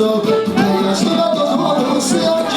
kime söz oldu. Yaz